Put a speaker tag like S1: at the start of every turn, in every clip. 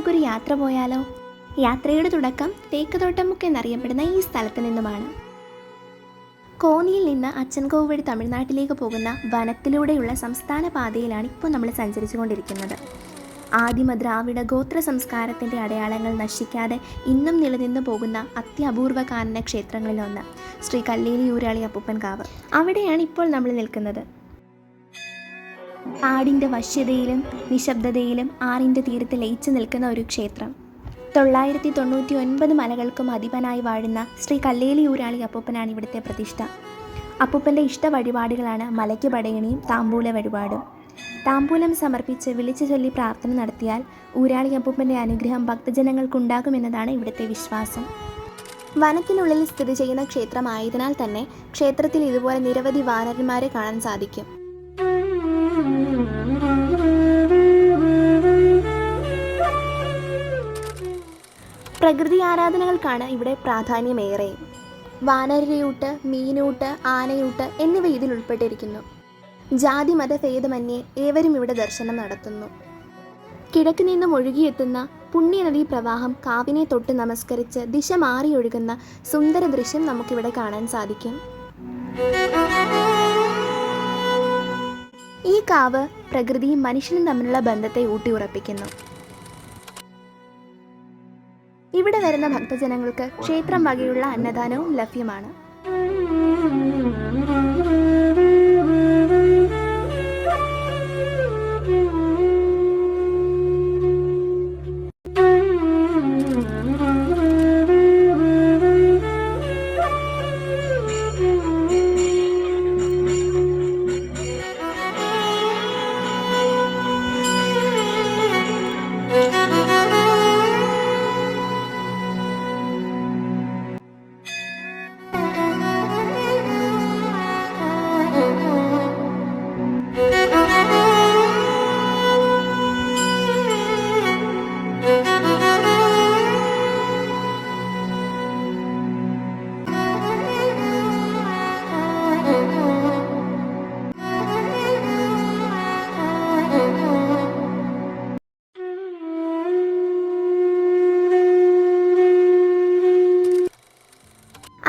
S1: പോയാലോ? യാത്രയുടെ തുടക്കം തേക്കുതോട്ടമുക്ക് എന്നറിയപ്പെടുന്ന ഈ സ്ഥലത്ത് നിന്നുമാണ്. കോന്നിയിൽ നിന്ന് അച്ചൻകോവ് വഴി തമിഴ്നാട്ടിലേക്ക് പോകുന്ന വനത്തിലൂടെയുള്ള സംസ്ഥാന പാതയിലാണ് ഇപ്പോൾ നമ്മൾ സഞ്ചരിച്ചു കൊണ്ടിരിക്കുന്നത് ആദിമ ദ്രാവിഡ ഗോത്ര സംസ്കാരത്തിന്റെ അടയാളങ്ങൾ നശിക്കാതെ ഇന്നും നിലനിന്നു പോകുന്ന അത്യപൂർവ കാനന ക്ഷേത്രങ്ങളിലൊന്ന് ശ്രീ കല്ലേലി ഊരാളി അപ്പൂപ്പൻ കാവ് അവിടെയാണ് ഇപ്പോൾ നമ്മൾ നിൽക്കുന്നത്. ആടിന്റെ വശ്യതയിലും നിശബ്ദതയിലും ആറിന്റെ തീരത്ത് ലയിച്ചു നിൽക്കുന്ന ഒരു ക്ഷേത്രം. തൊള്ളായിരത്തി തൊണ്ണൂറ്റി ഒൻപത് മലകൾക്കും അധിപനായി വാഴുന്ന ശ്രീ കല്ലേലി ഊരാളി അപ്പൂപ്പനാണ് ഇവിടുത്തെ പ്രതിഷ്ഠ. അപ്പൂപ്പന്റെ ഇഷ്ട വഴിപാടുകളാണ് മലയ്ക്ക് പടയണിയും താമ്പൂല വഴിപാടും. താമ്പൂലം സമർപ്പിച്ച് വിളിച്ചു ചൊല്ലി പ്രാർത്ഥന നടത്തിയാൽ ഊരാളി അപ്പൂപ്പന്റെ അനുഗ്രഹം ഭക്തജനങ്ങൾക്കുണ്ടാകുമെന്നതാണ് ഇവിടുത്തെ വിശ്വാസം. വനത്തിനുള്ളിൽ സ്ഥിതി ചെയ്യുന്ന ക്ഷേത്രമായതിനാൽ തന്നെ ക്ഷേത്രത്തിൽ ഇതുപോലെ നിരവധി വാനരന്മാരെ കാണാൻ സാധിക്കും. പ്രകൃതി ആരാധനകൾക്കാണ് ഇവിടെ പ്രാധാന്യമേറെ. വാനരയൂട്ട് മീനൂട്ട് ആനയൂട്ട് എന്നിവ ഇതിൽ ഉൾപ്പെട്ടിരിക്കുന്നു. ജാതി മത മതഭേദമന്യേ ഏവരും ഇവിടെ ദർശനം നടത്തുന്നു. കിഴക്ക് നിന്നും ഒഴുകിയെത്തുന്ന പുണ്യനദീ പ്രവാഹം കാവിനെ തൊട്ട് നമസ്കരിച്ച് ദിശ മാറിയൊഴുകുന്ന സുന്ദര ദൃശ്യം നമുക്കിവിടെ കാണാൻ സാധിക്കും. ഈ കാവ് പ്രകൃതിയും മനുഷ്യനും തമ്മിലുള്ള ബന്ധത്തെ ഊട്ടിയുറപ്പിക്കുന്നു. ഇവിടെ വരുന്ന ഭക്തജനങ്ങൾക്ക് ക്ഷേത്രം വകയുള്ള അന്നദാനവും ലഭ്യമാണ്.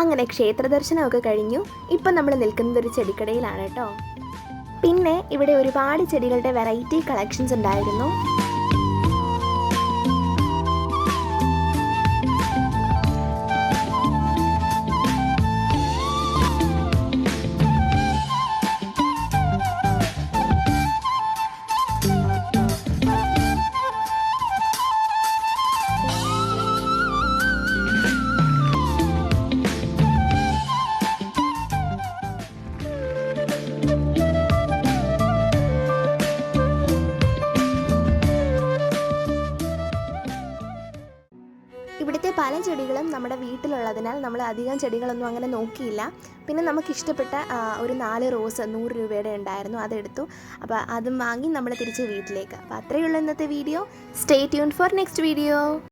S1: അങ്ങനെ ക്ഷേത്ര ദർശനമൊക്കെ കഴിഞ്ഞു. ഇപ്പം നമ്മൾ നിൽക്കുന്നത് ഒരു ചെടിക്കടയിലാണ് കേട്ടോ. പിന്നെ ഇവിടെ ഒരുപാട് ചെടികളുടെ വെറൈറ്റി കളക്ഷൻസ് ഉണ്ടായിരുന്നു. ഇവിടുത്തെ പല ചെടികളും നമ്മുടെ വീട്ടിലുള്ളതിനാൽ നമ്മൾ അധികം ചെടികളൊന്നും അങ്ങനെ നോക്കിയില്ല. പിന്നെ നമുക്ക് ഇഷ്ടപ്പെട്ട ഒരു നാല് റോസ് നൂറ് രൂപയുടെ ഉണ്ടായിരുന്നു. അതെടുത്തു. അപ്പോൾ അതും വാങ്ങി നമ്മൾ തിരിച്ച് വീട്ടിലേക്ക്. അപ്പോൾ അത്രയേ ഉള്ളൂ ഇന്നത്തെ video. Stay tune for next video